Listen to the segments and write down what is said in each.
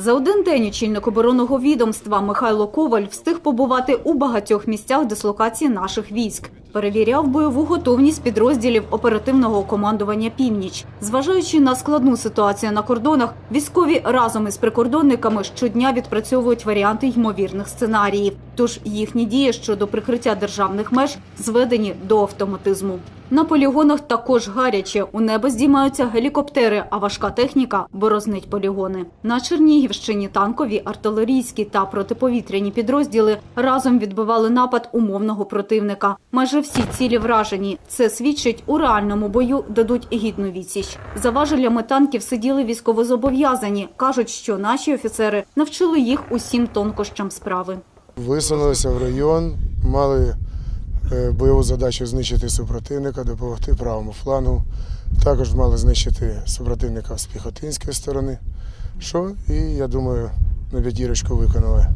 За один день очільник оборонного відомства Михайло Коваль встиг побувати у багатьох місцях дислокації наших військ. Перевіряв бойову готовність підрозділів оперативного командування Північ. Зважаючи на складну ситуацію на кордонах, військові разом із прикордонниками щодня відпрацьовують варіанти ймовірних сценаріїв. Тож їхні дії щодо прикриття державних меж зведені до автоматизму. На полігонах також гаряче. У небо здіймаються гелікоптери, а важка техніка борознить полігони. На Чернігівщині танкові, артилерійські та протиповітряні підрозділи разом відбивали напад умовного противника. Майже всі цілі вражені. Це свідчить у реальному бою дадуть гідну відсіч. За важелями танків сиділи військовозобов'язані. кажуть, що наші офіцери навчили їх усім тонкощам справи. Висунулися в район, мали бойову задачу знищити супротивника, допомогти правому флангу. Також мали знищити супротивника з піхотинської сторони. Що і я думаю, на п'ятірочку виконали.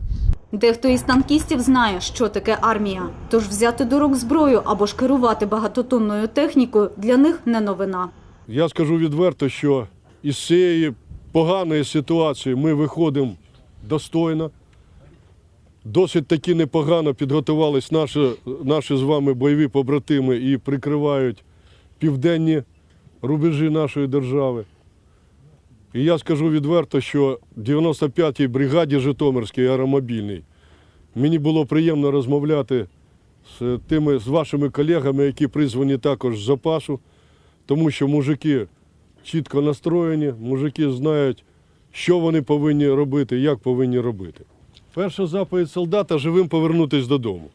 Дехто із танкістів знає, що таке армія. Тож взяти до рук зброю або ж керувати багатотонною технікою для них не новина. Я скажу відверто, що із цієї поганої ситуації ми виходимо достойно. Досить таки непогано підготувались наші, наші з вами бойові побратими і прикривають південні рубежі нашої держави. І я скажу відверто, що 95-й бригаді Житомирській аеромобільній мені було приємно розмовляти з тими з вашими колегами, які призвані також з запасу, тому що мужики чітко настроєні, мужики знають, що вони повинні робити, як повинні робити. Перша заповідь солдата живим повернутися додому.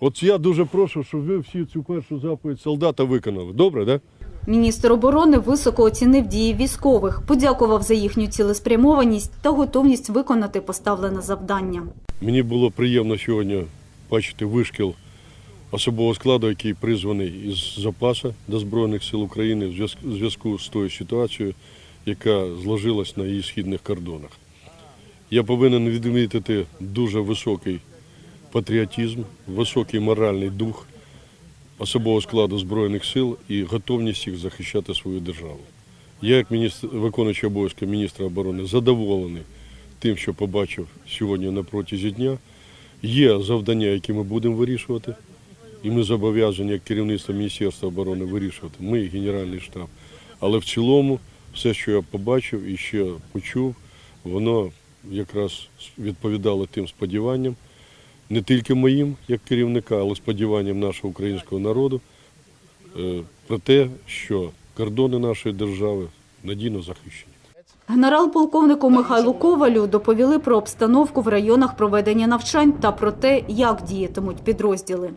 От я дуже прошу, щоб ви всі цю першу заповідь солдата виконали. Добре, так? Да? Міністр оборони високо оцінив дії військових, подякував за їхню цілеспрямованість та готовність виконати поставлене завдання. Мені було приємно сьогодні бачити вишкіл особового складу, який призваний із запасу до Збройних сил України в в зв'язку з тою ситуацією, яка зложилась на її східних кордонах. Я повинен відмітити дуже високий патріотизм, високий моральний дух особового складу Збройних сил і готовність їх захищати свою державу. Я, як міністр, виконуючий обов'язки міністра оборони, задоволений тим, що побачив сьогодні на протязі дня. Є завдання, які ми будемо вирішувати, і ми зобов'язані як керівництво Міністерства оборони вирішувати. Ми, Генеральний штаб. Але в цілому, все, що я побачив і ще почув, воно якраз відповідало тим сподіванням, не тільки моїм як керівника, але сподіванням нашого українського народу е, про те, що кордони нашої держави надійно захищені. Генерал-полковнику Михайлу Ковалю доповіли про обстановку в районах проведення навчань та про те, як діятимуть підрозділи.